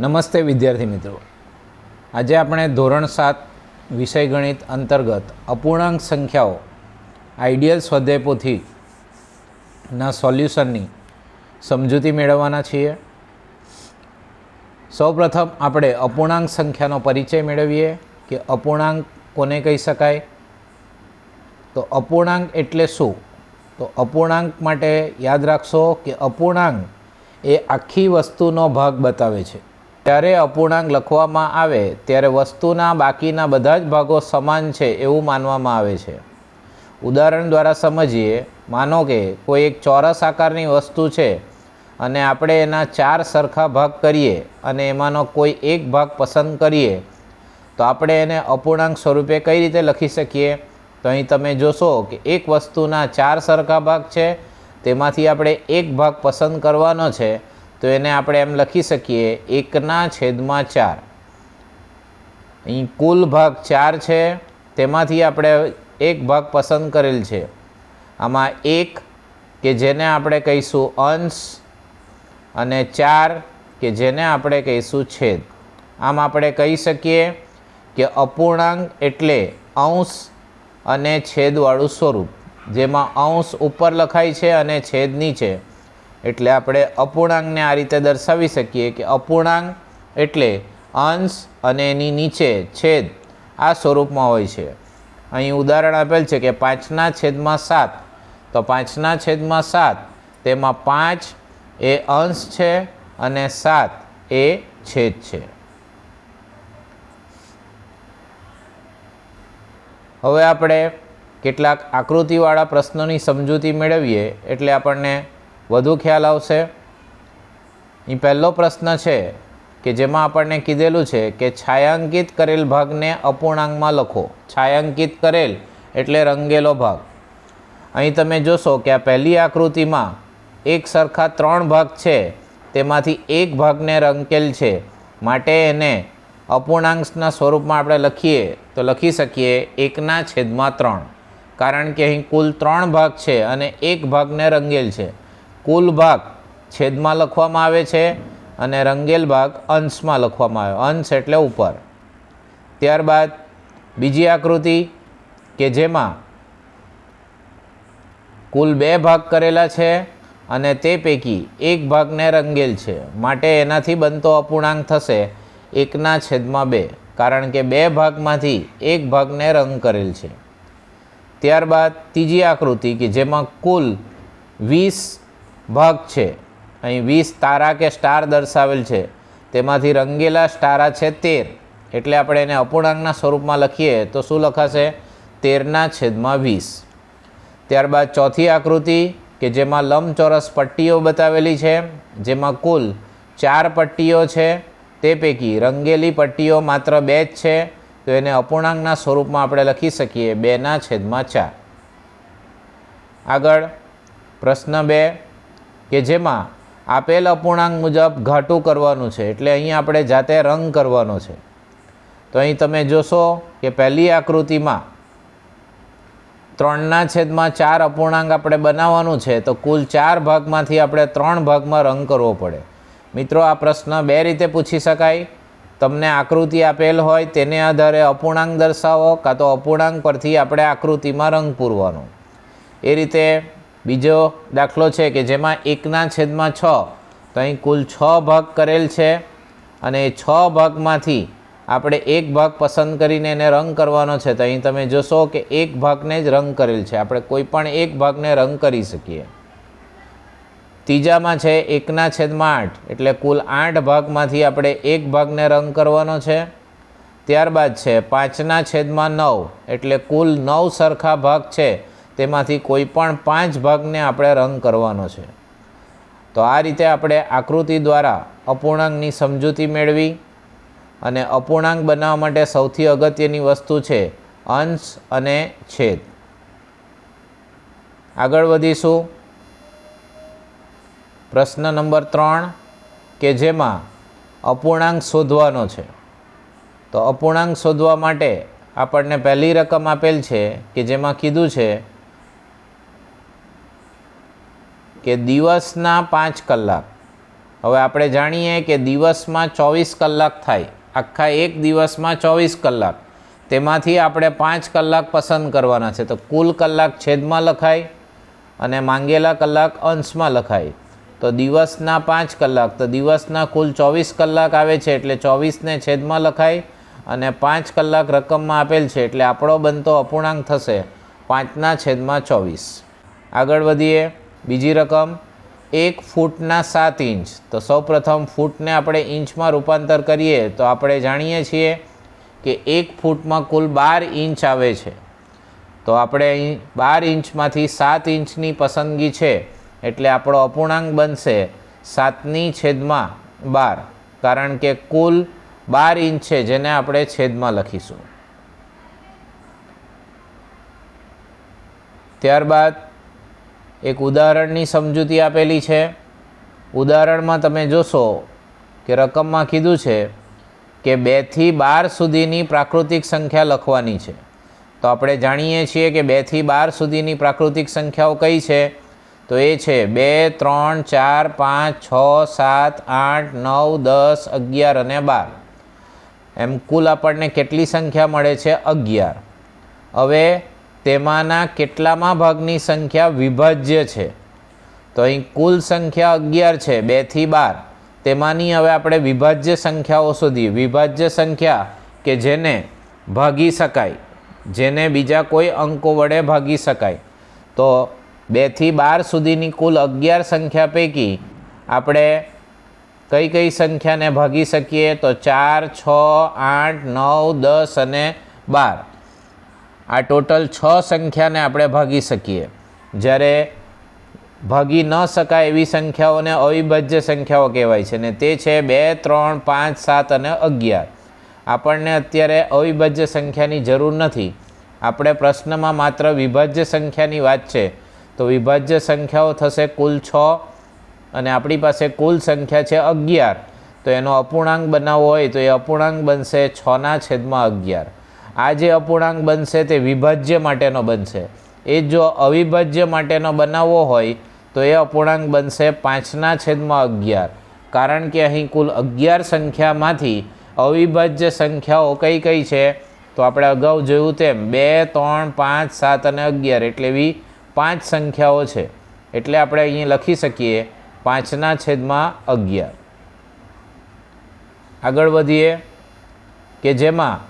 નમસ્તે વિદ્યાર્થી મિત્રો. આજે આપણે ધોરણ સાત વિષય ગણિત અંતર્ગત અપૂર્ણાંક સંખ્યાઓ આઈડિયલ સ્વાધ્યાય પોથીના સોલ્યુશનની સમજૂતી મેળવવાના છીએ. સૌપ્રથમ આપણે અપૂર્ણાંક સંખ્યાનો પરિચય મેળવીએ કે અપૂર્ણાંક કોને કહી શકાય? તો અપૂર્ણાંક એટલે શું? તો અપૂર્ણાંક માટે યાદ રાખશો કે અપૂર્ણાંક એ આખી વસ્તુનો ભાગ બતાવે છે. જ્યારે અપૂર્ણાંક લખવામાં આવે, ત્યારે વસ્તુના બાકીના બધા જ ભાગો સમાન છે એવું માનવામાં આવે છે. ઉદાહરણ દ્વારા સમજીએ, માનો કે કોઈ એક ચોરસ આકારની વસ્તુ છે અને આપણે એના ચાર સરખા ભાગ કરીએ અને એમાંનો કોઈ એક ભાગ પસંદ કરીએ, તો આપણે એને અપૂર્ણાંક સ્વરૂપે કઈ રીતે લખી શકીએ? તો અહીં તમે જોશો કે એક વસ્તુના ચાર સરખા ભાગ છે, તેમાંથી આપણે એક ભાગ પસંદ કરવાનો છે તો એને આપણે એમ લખી શકીએ, એકના છેદમાં ચાર. અહીં કુલ ભાગ ચાર છે, તેમાંથી આપણે એક ભાગ પસંદ કરેલ છે. આમાં એક કે જેને આપણે કહીશું અંશ અને ચાર કે જેને આપણે કહીશું છેદ. આમ આપણે કહી શકીએ કે અપૂર્ણાંક એટલે અંશ અને છેદવાળું સ્વરૂપ, જેમાં અંશ ઉપર લખાય છે અને છેદ નીચે. એટલે આપણે અપૂર્ણાંકને આ રીતે દર્શાવી શકીએ કે અપૂર્ણાંક એટલે અંશ અને એની નીચે છેદ આ સ્વરૂપમાં હોય છે. અહીં ઉદાહરણ આપેલ છે કે પાંચના છેદમાં સાત. તો પાંચના છેદમાં સાત, તેમાં પાંચ એ અંશ છે અને સાત એ છેદ છે. હવે આપણે કેટલાક આકૃતિવાળા પ્રશ્નોની સમજૂતી મેળવીએ એટલે આપણને વધુ ખ્યાલ આવશે. અહીં પહેલો પ્રશ્ન છે કે જેમાં આપણને કીધેલું છે કે છાયાંકિત કરેલ ભાગને અપૂર્ણાંકમાં લખો. છાયાંકિત કરેલ એટલે રંગેલો ભાગ. અહીં તમે જોશો કે આ પહેલી આકૃતિમાં એક સરખા ત્રણ ભાગ છે, તેમાંથી એક ભાગને રંકેલ છે. માટે એને અપૂર્ણાંકના સ્વરૂપમાં આપણે લખીએ તો લખી શકીએ એકના છેદમાં ત્રણ. કારણ કે અહીં કુલ ત્રણ ભાગ છે અને એક ભાગને રંગેલ છે. કુલ ભાગ છેદમાં લખવામાં આવે છે અને રંગેલ ભાગ અંશમાં લખવામાં આવે. અંશ એટલે ઉપર. ત્યારબાદ બીજી આકૃતિ કે જેમાં કુલ બે ભાગ કરેલા છે અને તે પૈકી એક ભાગને રંગેલ છે. માટે એનાથી બનતો અપૂર્ણાંક થશે એકના છેદમાં બે, કારણ કે બે ભાગમાંથી એક ભાગને રંગ કરેલ છે. ત્યારબાદ ત્રીજી આકૃતિ કે જેમાં કુલ વીસ ભાગ છે. અહીં વીસ તારા કે સ્ટાર દર્શાવેલ છે. તેમાંથી રંગેલા સ્ટારા છે તેર. એટલે આપણે એને અપૂર્ણાંકના સ્વરૂપમાં લખીએ તો શું લખાશે? તેરના છેદમાં વીસ. ત્યારબાદ ચોથી આકૃતિ કે જેમાં લંબચોરસ પટ્ટીઓ બતાવેલી છે, જેમાં કુલ ચાર પટ્ટીઓ છે, તે પૈકી રંગેલી પટ્ટીઓ માત્ર બે જ છે, તો એને અપૂર્ણાંકના સ્વરૂપમાં આપણે લખી શકીએ બેના છેદમાં ચાર. આગળ પ્રશ્ન બે કે જેમાં આપેલ અપૂર્ણાંક મુજબ ઘાટું કરવાનું છે, એટલે અહીં આપણે જાતે રંગ કરવાનો છે. તો અહીં તમે જોશો કે પહેલી આકૃતિમાં ત્રણના છેદમાં ચાર અપૂર્ણાંક આપણે બનાવવાનું છે, તો કુલ ચાર ભાગમાંથી આપણે ત્રણ ભાગમાં રંગ કરવો પડે. મિત્રો, આ પ્રશ્ન બે રીતે પૂછી શકાય. તમને આકૃતિ આપેલ હોય તેને આધારે અપૂર્ણાંક દર્શાવો, કાં તો અપૂર્ણાંક પરથી આપણે આકૃતિમાં રંગ પૂરવાનો. એ રીતે બીજો દાખલો છે કે જેમાં એકના છેદમાં છ, તો અહીં કુલ છ ભાગ કરેલ છે. અને છ ભાગમાંથી આપણે એક ભાગ પસંદ કરીને એને રંગ કરવાનો છે. તો અહીં તમે જોશો કે એક ભાગને જ રંગ કરેલ છે. આપણે કોઈ પણ એક ભાગને રંગ કરી શકીએ. ત્રીજામાં છે એકના છેદમાં આઠ, એટલે કુલ આઠ ભાગમાંથી આપણે એક ભાગને રંગ કરવાનો છે. ત્યારબાદ છે પાંચના છેદમાં નવ, એટલે કુલ નવ સરખા ભાગ છે. તેમાંથી કોઈ પણ પાંચ ભાગને આપણે રંગ કરવાનો છે. તો આ રીતે આપણે આકૃતિ દ્વારા અપૂર્ણાંકની સમજૂતી મેળવી અને અપૂર્ણાંક બનાવવા માટે સૌથી અગત્યની વસ્તુ છે અંશ અને છેદ. આગળ વધીશું. પ્રશ્ન નંબર ત્રણ, કે જેમાં અપૂર્ણાંક શોધવાનો છે. તો અપૂર્ણાંક શોધવા માટે આપણને પહેલી રકમ આપેલ છે કે જેમાં કીધું છે કે દિવસના પાંચ કલાક. હવે આપણે જાણીએ કે દિવસમાં ચોવીસ કલાક થાય. આખા એક દિવસમાં ચોવીસ કલાક. તેમાંથી આપણે પાંચ કલાક પસંદ કરવાના છે. તો કુલ કલાક છેદમાં લખાય અને માંગેલા કલાક અંશમાં લખાય. તો દિવસના પાંચ કલાક. તો દિવસના કુલ ચોવીસ કલાક આવે છે એટલે ચોવીસને છેદમાં લખાય અને પાંચ કલાક રકમમાં આપેલ છે એટલે આપણો બનતો અપૂર્ણાંક થશે પાંચના છેદમાં ચોવીસ. આગળ વધીએ. બીજી રકમ એક ફૂટના સાત ઇંચ. તો સૌપ્રથમ ફૂટને આપણે ઇંચમાં રૂપાંતર કરીએ તો આપણે જાણીએ છીએ કે એક ફૂટમાં કુલ બાર ઇંચ આવે છે. તો આપણે અહીં બાર ઇંચમાંથી સાત ઇંચની પસંદગી છે એટલે આપણો અપૂર્ણાંક બનશે સાતની છેદમાં બાર. કારણ કે કુલ બાર ઇંચ છે જેને આપણે છેદમાં લખીશું. ત્યારબાદ એક ઉદાહરણની સમજૂતી આપેલી છે. ઉદાહરણમાં તમે જોશો કે રકમમાં કીધું છે કે બેથી બાર સુધીની પ્રાકૃતિક સંખ્યા લખવાની છે. તો આપણે જાણીએ છીએ કે બેથી બાર સુધીની પ્રાકૃતિક સંખ્યાઓ કઈ છે? તો એ છે બે, ત્રણ, ચાર, પાંચ, છ, સાત, આઠ, નવ, દસ, અગિયાર અને બાર. એમ કુલ આપણને કેટલી સંખ્યા મળે છે? અગિયાર. હવે તેમાંના કેટલામાં ભાગની સંખ્યા વિભાજ્ય છે? તો અહીં કુલ સંખ્યા અગિયાર છે બેથી બાર. તેમાંની હવે આપણે વિભાજ્ય સંખ્યાઓ શોધીએ. વિભાજ્ય સંખ્યા કે જેને ભાગી શકાય, જેને બીજા કોઈ અંકો વડે ભાગી શકાય. તો બેથી બાર સુધીની કુલ અગિયાર સંખ્યા પૈકી આપણે કઈ કઈ સંખ્યાને ભાગી શકીએ? તો ચાર, છ, આઠ, નવ, દસ અને બાર. આ ટોટલ છ સંખ્યાને આપણે ભાગી શકીએ. જ્યારે ભાગી ન શકાય એવી સંખ્યાઓને અવિભાજ્ય સંખ્યાઓ કહેવાય છે ને તે છે બે, ત્રણ, પાંચ, સાત અને અગિયાર. આપણને અત્યારે અવિભાજ્ય સંખ્યાની જરૂર નથી. આપણે પ્રશ્નમાં માત્ર વિભાજ્ય સંખ્યાની વાત છે. તો વિભાજ્ય સંખ્યાઓ થશે કુલ છ અને આપણી પાસે કુલ સંખ્યા છે અગિયાર. તો એનો અપૂર્ણાંક બનાવવો હોય તો એ અપૂર્ણાંક બનશે છના છેદમાં અગિયાર. આ જે અપૂર્ણાંક બનશે તે વિભાજ્ય માટેનો બનશે. એ જો અવિભાજ્ય માટેનો બનાવવો હોય, તો એ અપૂર્ણાંક બનશે પાંચના છેદમાં અગિયાર. કારણ કે અહીં કુલ અગિયાર સંખ્યામાંથી અવિભાજ્ય સંખ્યાઓ કઈ કઈ છે? તો આપણે અગાઉ જોયું તેમ બે, ત્રણ, પાંચ, સાત અને અગિયાર એટલે એવી પાંચ સંખ્યાઓ છે. એટલે આપણે અહીં લખી શકીએ પાંચના છેદમાં અગિયાર. આગળ વધીએ કે જેમાં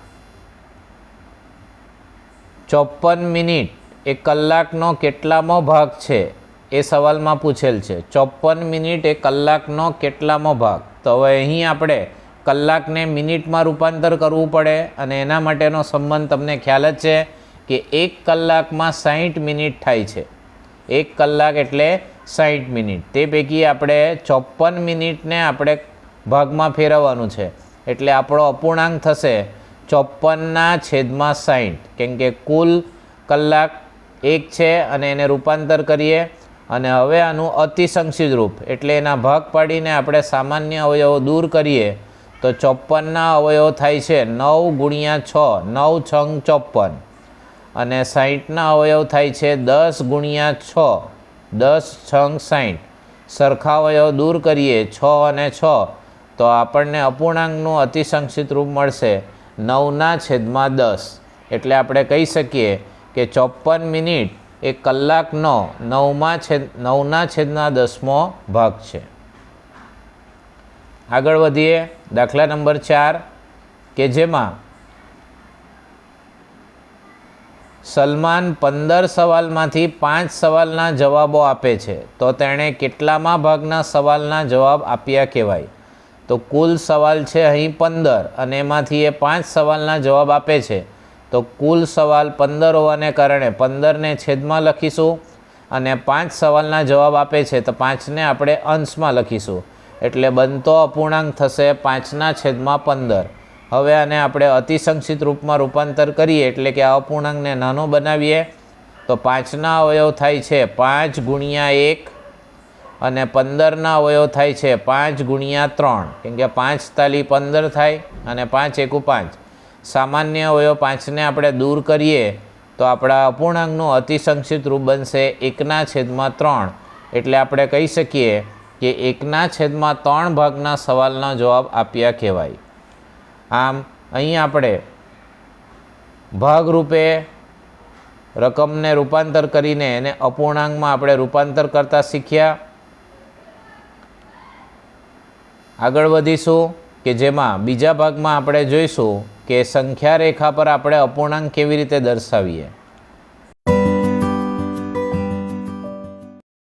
ચોપન મિનિટ એ કલાકનો કેટલામો ભાગ છે? એ સવાલમાં પૂછેલ છે. ચોપન મિનિટ એ કલાકનો કેટલામો ભાગ? તો હવે અહીં આપણે કલાકને મિનિટમાં રૂપાંતર કરવું પડે અને એના માટેનો સંબંધ તમને ખ્યાલ જ છે કે એક કલાકમાં સાહીઠ મિનિટ થાય છે. એક કલાક એટલે સાહીઠ મિનિટ. તે પૈકી આપણે ચોપન મિનિટને આપણે ભાગમાં ફેરવવાનું છે. એટલે આપણો અપૂર્ણાંક થશે ચોપનના છેદમાં સાઠ કેમ કે કુલ કલાક એક છે અને એને રૂપાંતર કરીએ અને હવે આનું અતિસંક્ષિત રૂપ. એટલે એના ભાગ પાડીને આપણે સામાન્ય અવયવો દૂર કરીએ તો ચોપનના અવયવો થાય છે નવ ગુણ્યા છ, નવ છંગ ચોપન અને સાહીઠના અવયવ થાય છે દસ ગુણ્યા છ, દસ છંગ સાહીઠ સરખા અવયવ દૂર કરીએ છ અને છ, તો આપણને અપૂર્ણાંકનું અતિસંક્ષિત રૂપ મળશે. નવના છેદમાં દસ. એટલે આપણે કહી શકીએ કે ચોપન મિનિટ એ કલાકનો નવમાં છેદ, નવના છેદના દસમો ભાગ છે. આગળ વધીએ. દાખલા નંબર ચાર, કે જેમાં સલમાન પંદર સવાલમાંથી પાંચ સવાલના જવાબો આપે છે. તો તેણે કેટલામાં ભાગના સવાલના જવાબ આપ્યા કહેવાય? તો કુલ સવાલ છે અહીં પંદર અને એમાંથી એ પાંચ સવાલના જવાબ આપે છે. તો કુલ સવાલ પંદર હોવાને કારણે પંદરને છેદમાં લખીશું અને પાંચ સવાલના જવાબ આપે છે તો પાંચને આપણે અંશમાં લખીશું. એટલે બનતો અપૂર્ણાંક થશે પાંચના છેદમાં પંદર. હવે આને આપણે અતિસંક્ષિત રૂપમાં રૂપાંતર કરીએ એટલે કે આ અપૂર્ણાંકને નાનો બનાવીએ. તો પાંચના અવયવ થાય છે પાંચ ગુણ્યા એક અને પંદરના અવયવ થાય છે પાંચ ગુણ્યા ત્રણ. કેમ કે પાંચ તાલી પંદર થાય અને પાંચ એકુ પાંચ. સામાન્ય અવયવ પાંચને આપણે દૂર કરીએ તો આપણા અપૂર્ણાંકનું અતિસંક્ષિત રૂપ બનશે એકના છેદમાં ત્રણ. એટલે આપણે કહી શકીએ કે એકના છેદમાં ત્રણ ભાગના સવાલના જવાબ આપ્યા કહેવાય. આમ, અહીં આપણે ભાગરૂપે રકમને રૂપાંતર કરીને એને અપૂર્ણાંકમાં આપણે રૂપાંતર કરતા શીખ્યા. આગળ વધીશું કે જેમાં બીજા ભાગમાં આપણે જોઈશું કે સંખ્યા રેખા પર આપણે અપૂર્ણાંક કેવી રીતે દર્શાવીએ.